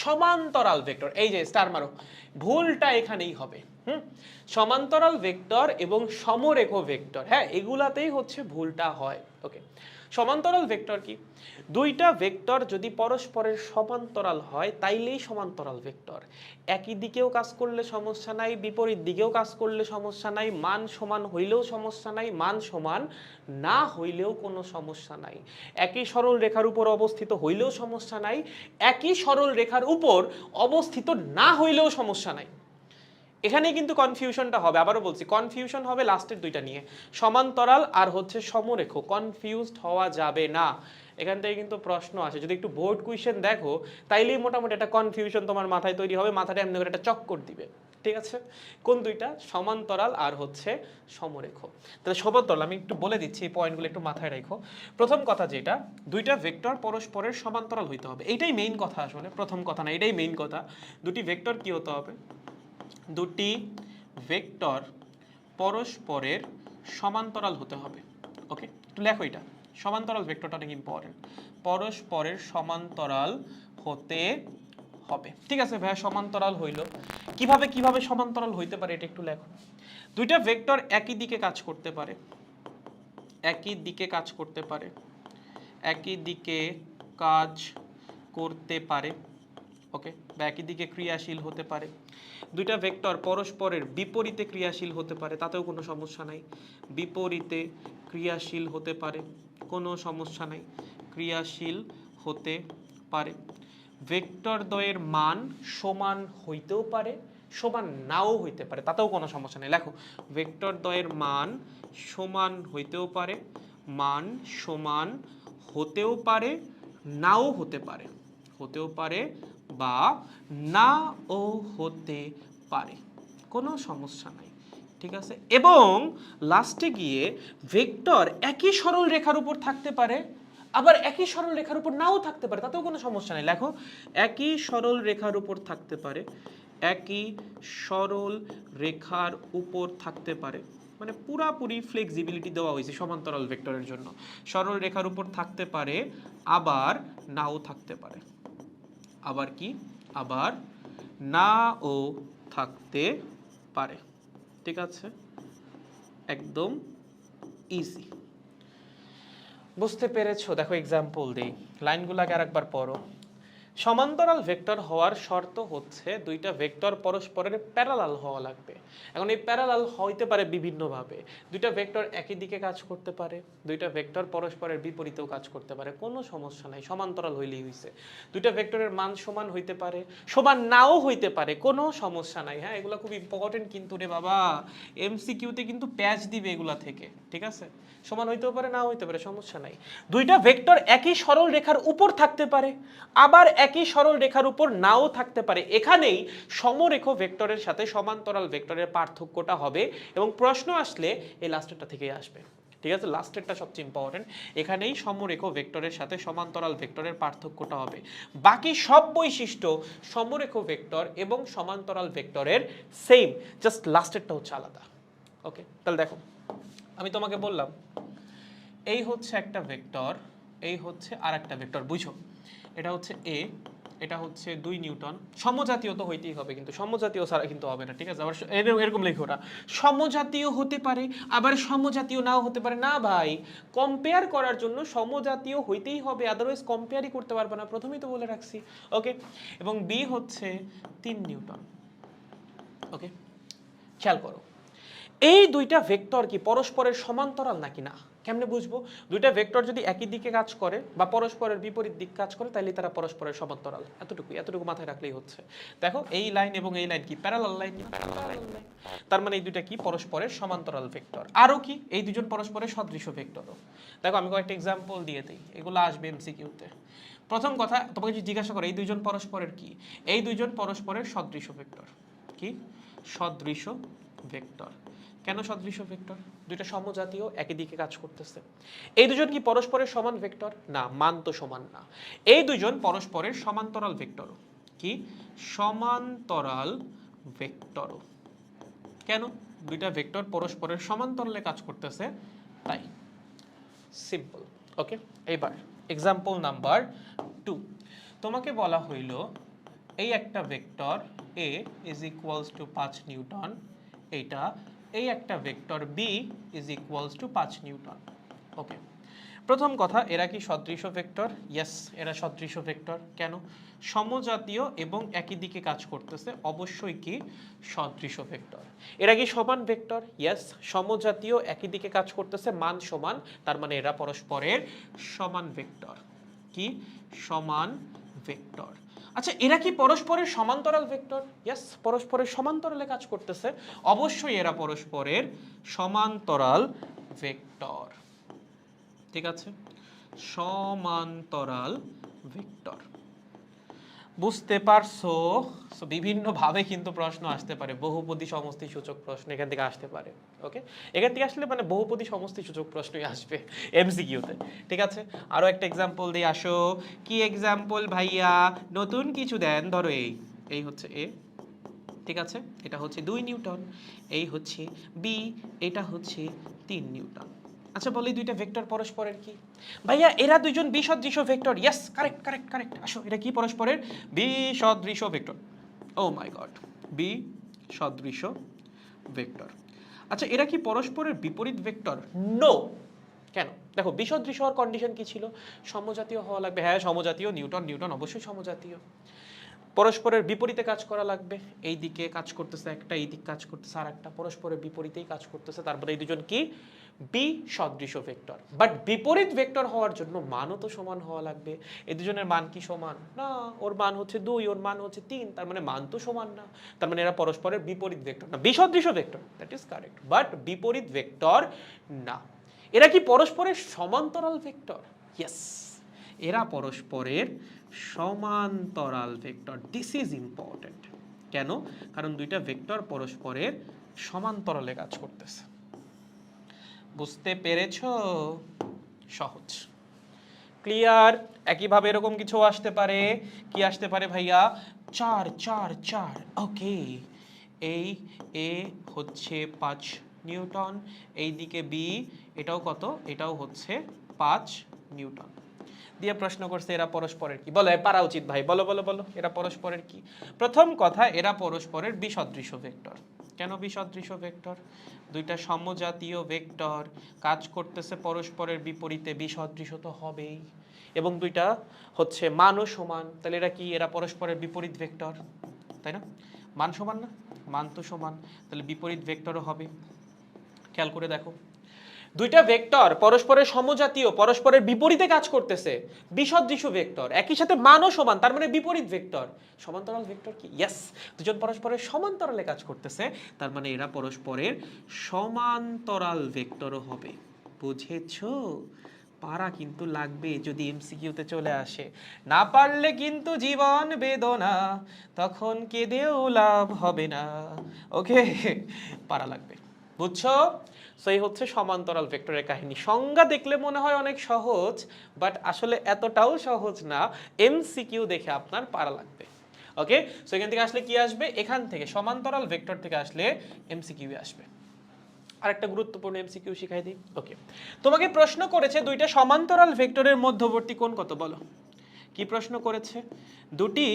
সমান্তরাল ভেক্টর এই যে স্টার মারো, ভুলটা এখানেই হবে, হুম? সমান্তরাল ভেক্টর এবং সমরেখ ভেক্টর হ্যাঁ এগুলাতেই হচ্ছে ভুলটা হয় ওকে সমান্তরাল ভেক্টর কি? দুইটা ভেক্টর যদি পরস্পরের সমান্তরাল হয়, তাইলেই সমান্তরাল ভেক্টর। একই দিকেও কাজ করলে সমস্যা নাই, বিপরীত দিকেও কাজ করলে সমস্যা নাই, মান সমান হইলেও সমস্যা নাই, মান সমান না হইলেও কোনো সমস্যা নাই। একই সরল রেখার উপর অবস্থিত হইলেও সমস্যা নাই, একই সরল রেখার উপর অবস্থিত না হইলেও সমস্যা নাই। এখানে কিন্তু কনফিউশনটা হবে, আবারও বলছি কনফিউশন হবে লাস্টের দুইটা নিয়ে। সমান্তরাল আর হচ্ছে সমরেখ কনফিউজড হওয়া যাবে না। এখান থেকে কিন্তু প্রশ্ন আসে, যদি একটু বোর্ড কুইশন দেখো, তাইলেই মোটামুটি একটা কনফিউশন তোমার মাথায় তৈরি হবে, মাথাটা এমনি করে একটা চক্কর দিবে। ঠিক আছে? কোন দুইটা? সমান্তরাল আর হচ্ছে সমরেখ। তাহলে সমান্তরাল, আমি একটু বলে দিচ্ছি, এই পয়েন্টগুলো একটু মাথায় রাখো। প্রথম কথা যেটা, দুইটা ভেক্টর পরস্পরের সমান্তরাল হইতে হবে। এইটাই মেইন কথা আসলে, প্রথম কথা না, এটাই মেইন কথা। দুটি ভেক্টর কি হতে হবে? দুটি ভেক্টর পরস্পরের সমান্তরাল হতে হবে। ওকে? একটু লেখো এটা। সমান্তরাল ভেক্টরটা অনেক ইম্পর্টেন্ট পরস্পরের সমান্তরাল হতে হবে। ঠিক আছে ভাইয়া, সমান্তরাল হইল। কীভাবে কীভাবে সমান্তরাল হইতে পারে এটা একটু লেখো। দুইটা ভেক্টর একই দিকে কাজ করতে পারে। একই দিকে কাজ করতে পারে। একই দিকে কাজ করতে পারে। ওকে? বা একই দিকে ক্রিয়াশীল হতে পারে। দুইটা ভেক্টর পরস্পরের বিপরীতে ক্রিয়াশীল হতে পারে, তাতেও কোনো সমস্যা নাই। বিপরীতে ক্রিয়াশীল হতে পারে, কোনো সমস্যা নাই। ক্রিয়াশীল হতে পারে। ভেক্টর দ্বয়ের মান সমান হইতেও পারে, সমান নাও হইতে পারে, তাতেও কোনো সমস্যা নেই। লেখো ভেক্টর দ্বয়ের মান সমান হইতেও পারে, মান সমান হতেও পারে, নাও হতে পারে। হতেও পারে বা নাও হতে পারে। কোনো সমস্যা নাই, ঠিক আছে? এবং লাস্টে গিয়ে ভেক্টর একই সরল রেখার উপর থাকতে পারে, আবার একই সরল রেখার উপর নাও থাকতে পারে, তাতেও কোনো সমস্যা নেই। লেখো একই সরল রেখার উপর থাকতে পারে, একই সরল রেখার উপর থাকতে পারে। মানে পুরাপুরি ফ্লেক্সিবিলিটি দেওয়া হয়েছে সমান্তরাল ভেক্টরের জন্য। সরল রেখার উপর থাকতে পারে, আবার নাও থাকতে পারে। আবার কি? আবার নাও থাকতে পারে। ঠিক আছে? একদম ইজি বুঝতে পেরেছ? দেখো এক্সাম্পল দিই। লাইনগুলোকে আরেকবার পড়ো। সমান্তরাল ভেক্টর হওয়ার শর্ত হচ্ছে দুইটা ভেক্টর পরস্পরের প্যারালাল হওয়া লাগবে। এখন এই প্যারালাল হইতে পারে বিভিন্নভাবে। দুইটা ভেক্টর একই দিকে কাজ করতে পারে, দুইটা ভেক্টর পরস্পরের বিপরীতেও কাজ করতে পারে, কোনো সমস্যা নাই, সমান্তরাল হইলেই হইছে। দুইটা ভেক্টরের মান সমান হইতে পারে, সমান নাও হইতে পারে, কোনো সমস্যা নাই। হ্যাঁ এগুলো খুব ইম্পর্টেন্ট কিন্তু রে বাবা। এমসিকিউতে কিন্তু প্যাচ দিবে এগুলা থেকে, ঠিক আছে? সমান হইতেও পারে না হইতে পারে, সমস্যা নাই। দুইটা ভেক্টর একই সরল রেখার উপর থাকতে পারে, আবার একই সরল রেখার উপর নাও থাকতে পারে। এখানেই সমরেখ ভেক্টরের সাথে সমান্তরাল ভেক্টরের পার্থক্যটা হবে এবং প্রশ্ন আসলে এই লাস্টেরটা থেকেই আসবে। ঠিক আছে? লাস্টেরটা সবচেয়ে ইম্পর্টেন্ট এখানেই সমরেখ ভেক্টরের সাথে সমান্তরাল ভেক্টরের পার্থক্যটা হবে। বাকি সব বৈশিষ্ট্য সমরেখ ভেক্টর এবং সমান্তরাল ভেক্টরের সেম জাস্ট লাস্টেরটা হচ্ছে আলাদা। ওকে তাহলে দেখো, আমি তোমাকে বললাম, এই হচ্ছে একটা ভেক্টর, এই হচ্ছে আর একটা ভেক্টর, বুঝো? এটা হচ্ছে এ এটা হচ্ছে দুই নিউটন। সমজাতীয় তো হইতেই হবে কিন্তু, সমজাতীয় ছাড়া কিন্তু হবে না, ঠিক আছে? আবার এরকম- লেখো ওরা। সমজাতীয় হতে পারে, আবার সমজাতীয় নাও হতে পারে। না ভাই কম্পেয়ার করার জন্য সমজাতীয় হইতেই হবে আদারওয়াইজ কম্পেয়ারই করতে পারবে না। প্রথমেই তো বলে রাখছি ওকে এবং বি হচ্ছে তিন নিউটন ওকে খেয়াল করো, এই দুইটা ভেক্টর কি পরস্পরের সমান্তরাল নাকি না? কেমনে বুঝব? দুইটা ভেক্টর যদি একই দিকে কাজ করে বা পরস্পরের বিপরীত দিক কাজ করে তাহলে তারা পরস্পরের সমান্তরাল। এতটুকু এতটুকু মাথায় রাখলেই হচ্ছে। দেখো, এই লাইন এবং এই লাইন কি? প্যারালাল লাইন তার মানে এই দুইটা কি? পরস্পরের সমান্তরাল ভেক্টর আরও কি? এই দুজন পরস্পরের সদৃশ ভেক্টরও দেখো, আমি কয়েকটা এক্সাম্পল দিয়ে দিই। এগুলো আসবে এমসিকিউতে প্রথম কথা, তোমাকে যদি জিজ্ঞাসা করে, এই দুইজন পরস্পরের কি? এই দুইজন পরস্পরের সদৃশ ভেক্টর কি? সদৃশ ভেক্টর কেন সদৃশ ভেক্টর? দুইটা সমজাতীয় একই দিকে কাজ করতেছে। এই দুজন কি পরস্পরের সমান ভেক্টর? না, মান তো সমান না। এই দুজন পরস্পরের সমান্তরাল ভেক্টর কি? সমান্তরাল ভেক্টর কেন? দুইটা ভেক্টর পরস্পরের সমান্তরালে কাজ করতেছে, তাই। সিম্পল ওকে এবার এক্সাম্পল নাম্বার টু তোমাকে বলা হইল, এই একটা vector A is equals to পাঁচ নিউটন, এইটা এই একটা vector B is equals to পাঁচ নিউটন। ওকে প্রথম কথা, এরা কি সদৃশ ভেক্টর ইয়েস এরা সদৃশ ভেক্টর কেন? সমজাতীয় এবং একই দিকে কাজ করতেছে, অবশ্যই কি? সদৃশ ভেক্টর এরা কি সমান ভেক্টর ইয়েস সমজাতীয় একই দিকে কাজ করতেছে, মান সমান, তার মানে এরা পরস্পরের সমান ভেক্টর কি? সমান ভেক্টর আচ্ছা এরা কি পরস্পরের সমান্তরাল ভেক্টর? ইয়াস পরস্পরের সমান্তরালে কাজ করতেছে। অবশ্যই এরা পরস্পরের সমান্তরাল ভেক্টর। ঠিক আছে? সমান্তরাল ভেক্টর। বুঝতে পারছ? So, বিভিন্নভাবে কিন্তু প্রশ্ন আসতে পারে। বহুপদী সমষ্টি সূচক প্রশ্ন এখান থেকে আসতে পারে ওকে এখান থেকে আসলে মানে বহুপদী সমষ্টি সূচক প্রশ্নই আসবে এমসিকিউতে ঠিক আছে? আরও একটা এক্সাম্পল দিয়ে আসো। কি এক্সাম্পল ভাইয়া? নতুন কিছু দেন ধরো এই এই হচ্ছে এ ঠিক আছে? এটা হচ্ছে দুই নিউটন এই হচ্ছে বি এটা হচ্ছে তিন নিউটন। আচ্ছা বলি দুইটা ভেক্টর পরস্পরের কি? ভাইয়া, এরা দুইজন বিসদৃশ vector yes correct correct correct আসো, এটা কি পরস্পরের? বিসদৃশ ভেক্টর ও মাই গড বি সদৃশ ভেক্টর আচ্ছা এরা কি পরস্পরের বিপরীত ভেক্টর নো কেন? দেখো, বিসদৃশ হওয়ার কন্ডিশন কি ছিল? সমজাতীয় হওয়া লাগবে। হ্যাঁ সমজাতীয়। নিউটন নিউটন অবশ্যই সমজাতীয়। পরস্পরের বিপরীতে কাজ করা লাগবে। এই দিকে কাজ করতেছে একটা, এই দিক কাজ করতেছে আর একটা পরস্পরের বিপরীতেই কাজ করতেছে, তারপরে এই দুজন কি? বি সদৃশ ভেক্টর। বাট বিপরীত ভেক্টর হওয়ার জন্য মানও তো সমান হওয়া লাগবে। এই দুজনের মান কি সমান? না, ওর মান হচ্ছে দুই, ওর মান হচ্ছে তিন, তার মানে মান তো সমান না। তার মানে এরা পরস্পরের বিপরীত ভেক্টর না। বিসদৃশ vector that is correct but বিপরীত ভেক্টর না। এরা কি পরস্পরের সমান্তরাল ভেক্টর? ইয়েস এরা পরস্পরের সমান্তরাল ভেক্টর দিস ইজ ইম্পর্টেন্ট কেন? কারণ দুইটা ভেক্টর পরস্পরের সমান্তরালে কাজ করতেছে। বুঝতে পেরেছ? সহজ। ক্লিয়ার একইভাবে এরকম কিছু আসতে পারে। কি আসতে পারে ভাইয়া? চার চার চার। ওকে এই এ হচ্ছে পাঁচ নিউটন। এই দিকে বি, এটাও কত? এটাও হচ্ছে পাঁচ নিউটন। দিয়ে প্রশ্ন করছে, এরা পরস্পরের কি? বলো পারা উচিত ভাই, বলো বলো বলো, এরা পরস্পরের কি? প্রথম কথা, এরা পরস্পরের বিসদৃশ ভেক্টর। কেন বিসদৃশ ভেক্টর? দুইটা সমজাতীয় ভেক্টর কাজ করতেছে পরস্পরের বিপরীতে বিসদৃশ তো হবেই। এবং দুইটা হচ্ছে মানও সমান, তাহলে এরা কি? এরা পরস্পরের বিপরীত ভেক্টর, তাই না? মান সমান না? মান তো সমান, তাহলে বিপরীত ভেক্টরও হবে। খেয়াল করে দেখো। দুইটা ভেক্টর পরস্পরের সমজাতীয়, পরস্পরের বিপরীতে কাজ করতেছে। বিসদৃশ ভেক্টর একই সাথে মানও সমান, তার মানে বিপরীত ভেক্টর সমান্তরাল ভেক্টর কি? ইয়েস দুজন পরস্পরের সমান্তরালে কাজ করতেছে, তার মানে এরা পরস্পরের সমান্তরাল ভেক্টরও হবে। বুঝেছ? পারা কিন্তু লাগবে যদি এমসিকিউতে চলে আসে। না পারলে কিন্তু জীবন বেদনা, তখন কেঁদেও লাভ হবে না। ওকে পারা লাগবে। বুঝছ? সো এই হচ্ছে সমান্তরাল ভেক্টরের কাহিনী। সংজ্ঞা দেখলে মনে হয় অনেক সহজ বাট আসলে এতটাও সহজ না। এমসিকিউ দেখে আপনার পারা লাগবে। ওকে সো এখান থেকে আসলে কি আসবে? এখান থেকে, সমান্তরাল ভেক্টর থেকে আসলে এমসিকিউ আসবে। আরেকটা গুরুত্বপূর্ণ এমসিকিউ শিখাই দিই। ওকে তোমাকে প্রশ্ন করেছে দুইটা সমান্তরাল ভেক্টরের মধ্যবর্তী কোণ কত, বলো? কি প্রশ্ন করেছে? দুটি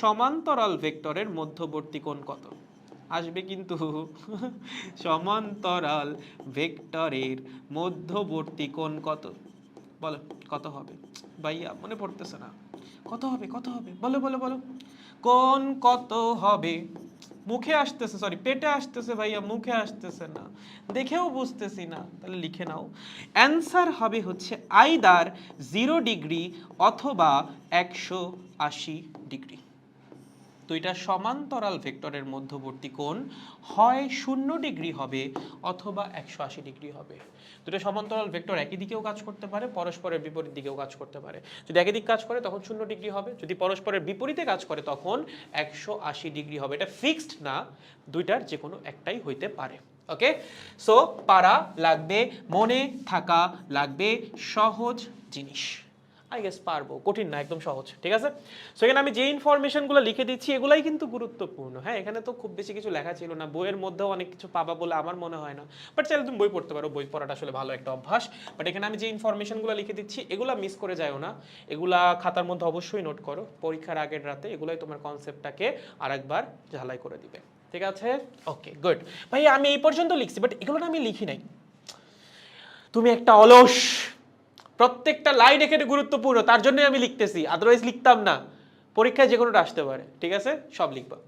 সমান্তরাল ভেক্টরের মধ্যবর্তী কোণ কত? আসবে কিন্তু। সমান্তরাল ভেক্টরের মধ্যবর্তী কোণ কত? বলো, কত হবে? ভাইয়া, মনে পড়তেছে না। কত হবে কত হবে? বলো বলো বলো। কোন কত হবে? মুখে আসতেছে সরি পেটে আসতেছে ভাইয়া, মুখে আসতেছে না। দেখেও বুঝতেছি না। তাহলে লিখে নাও। অ্যান্সার হবে হচ্ছে আইদার জিরো ডিগ্রি অথবা একশো আশি ডিগ্রি দুইটা সমান্তরাল ভেক্টরের মধ্যবর্তী কোণ হয় শূন্য ডিগ্রি হবে অথবা একশো আশি ডিগ্রি হবে। দুটো সমান্তরাল ভেক্টর একই দিকেও কাজ করতে পারে, পরস্পরের বিপরীত দিকেও কাজ করতে পারে। যদি একই দিক কাজ করে, তখন শূন্য ডিগ্রি হবে। যদি পরস্পরের বিপরীতে কাজ করে, তখন একশো আশি ডিগ্রি হবে। এটা ফিক্সড না, দুইটার যে কোনো একটাই হইতে পারে। ওকে? সো, পারা লাগবে, মনে থাকা লাগবে, সহজ জিনিস। আই গেস পারব, কঠিন না, একদম সহজ, ঠিক আছে? সো এখানে আমি যে ইনফরমেশনগুলো লিখে দিচ্ছি, এগুলাই কিন্তু গুরুত্বপূর্ণ হ্যাঁ? এখানে তো খুব বেশি কিছু লেখা ছিল না, বইয়ের মধ্যেও অনেক কিছু পাবা বলে আমার মনে হয় না। বাট চাইলে তুমি বই পড়তে পারো, বই পড়াটা আসলে ভালো একটা অভ্যাস। বাট এখানে আমি যে ইনফরমেশনগুলো লিখে দিচ্ছি, এগুলা মিস করে যাও না। এগুলা খাতার মধ্যে অবশ্যই নোট করো, পরীক্ষার আগের রাতে এগুলাই তোমার কনসেপ্টটাকে আরেকবার ঝালাই করে দিবে, ঠিক আছে? ওকে গুড ভাই আমি এই পর্যন্ত লিখছি বাট এগুলো আমি লিখি নাই। তুমি একটা অলস প্রত্যেকটা লাইন এখানে গুরুত্বপূর্ণ, তার জন্যই আমি লিখতেছি আদারওয়াইজ লিখতাম না। পরীক্ষায় যে কোনোটা আসতে পারে, ঠিক আছে? সব লিখবা।